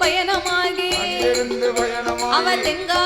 பயணமாகி அவ தெங்கா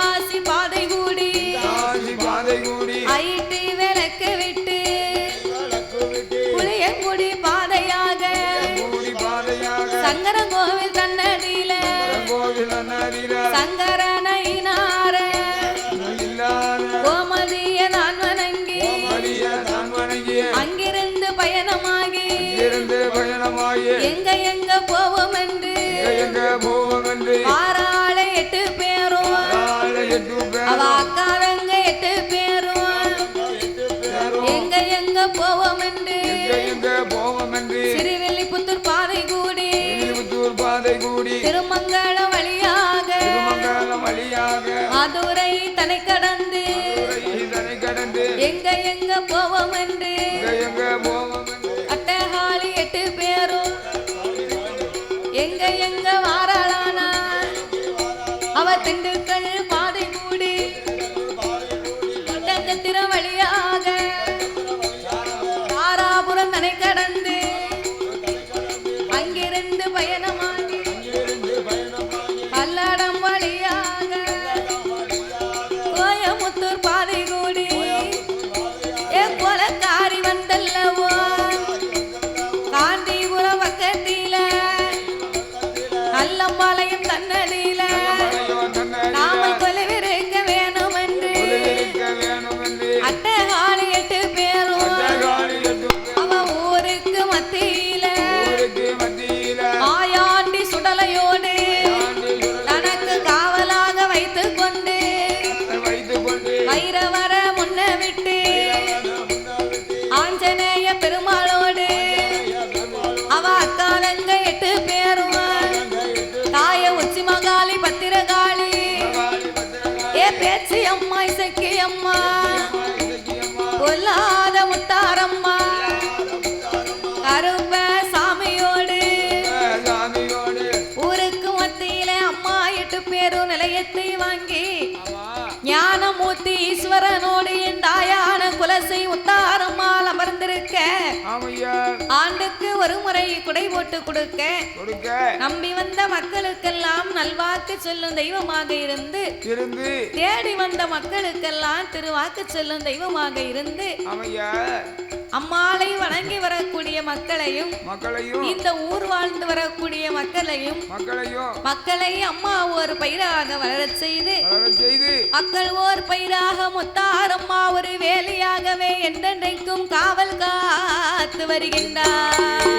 ஆண்டுக்கு ஒரு முறை குடை போட்டு கொடுக்க. நம்பி வந்த மக்களுக்கெல்லாம் நல்வாக்கு சொல்லும் தெய்வமாக இருந்து. தேடி வந்த மக்களுக்கெல்லாம் திருவாக்கு சொல்லும் தெய்வமாக இருந்து. அம்மாளை வணங்கி வரக்கூடிய மக்களையும் மக்களையும் இந்த ஊர் வாழ்ந்து வரக்கூடிய மக்களையும் மக்களையும் மக்களை அம்மா ஒரு பயிராக வளர செய்து செய்து மக்கள் ஓர் பயிராக முத்தார் அம்மா ஒரு வேலையாகவே என்றென்றைக்கும் காவல் காத்து வருகின்றார்.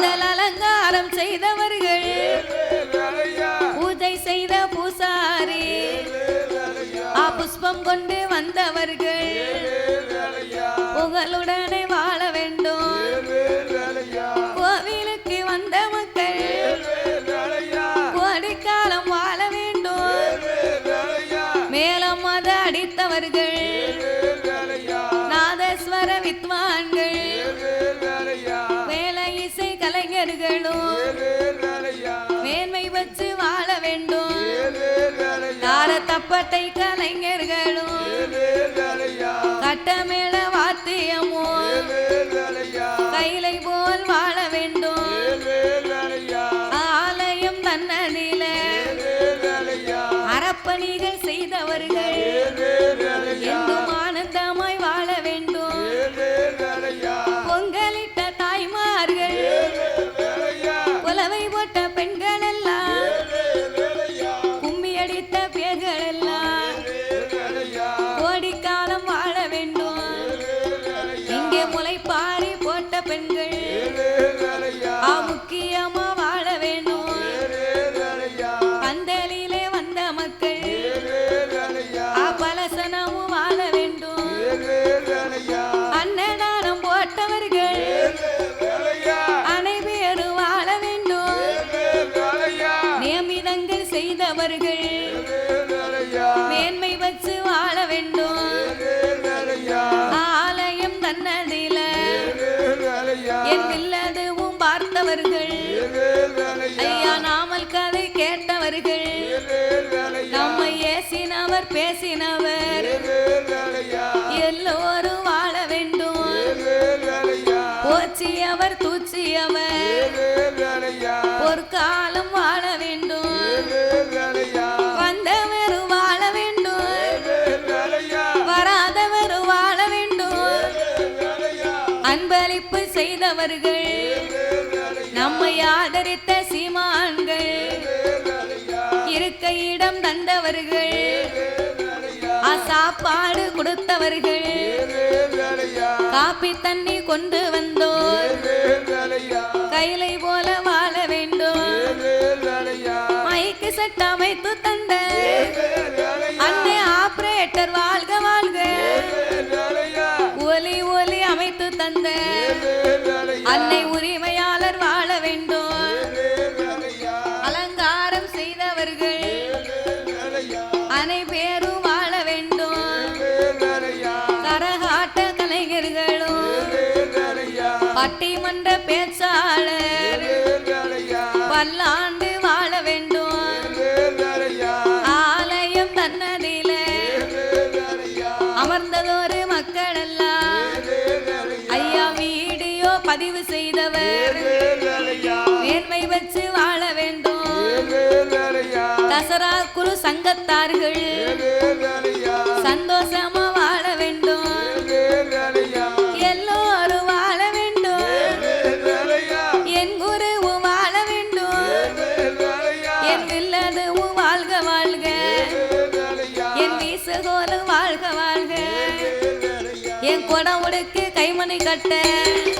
உடல் அலங்காரம் செய்தவர்கள். பூஜை செய்த பூசாரி. புஷ்பம் கொண்டு வந்தவர்கள். புகழுடனே வாழ வேண்டும். தப்பட்டை கலைஞர்களும் கட்டமேள வாத்தியமோ கைலை போல் வாழ வேண்டும். ஆலயம் தன்னதில அறப்பணிகள் செய்தவர்கள் எங்கும் பேசினவர். எல்லோரும் வாழ வேண்டும்? போச்சியவர் தூச்சியவர் பொற்காலம் வாழ வேண்டும். வந்தவர் வாழ வேண்டும். வராதவர் வாழ வேண்டும். அன்பளிப்பு செய்தவர்கள். நம்மை ஆதரித்த சீமான்கள். இருக்க இடம் தந்தவர்கள். சாப்பாடு கொடுத்தவர்கள். காப்பி தண்ணி கொண்டு வந்தோர். கைலை போல வாழ வேண்டும். மைக்கு செட் அமைத்து தந்த. அன்னை ஆபரேட்டர் வாழ்க வாழ்க. ஒலி ஒலி அமைத்து தந்த. அன்னை உரிமையாளர் வாழ வேண்டும். அலங்காரம் செய்தவர்கள். அனைவரும் பல்லாண்டு வாழ வேண்டும். ஆலயம் தன்னதில. அமர்ந்ததோரு மக்கள் எல்லாம் ஐயா வீடியோ பதிவு செய்தவர். நேர்மை வச்சு வாழ வேண்டும். தசரா குரு சங்கத்தார்கள். கட்ட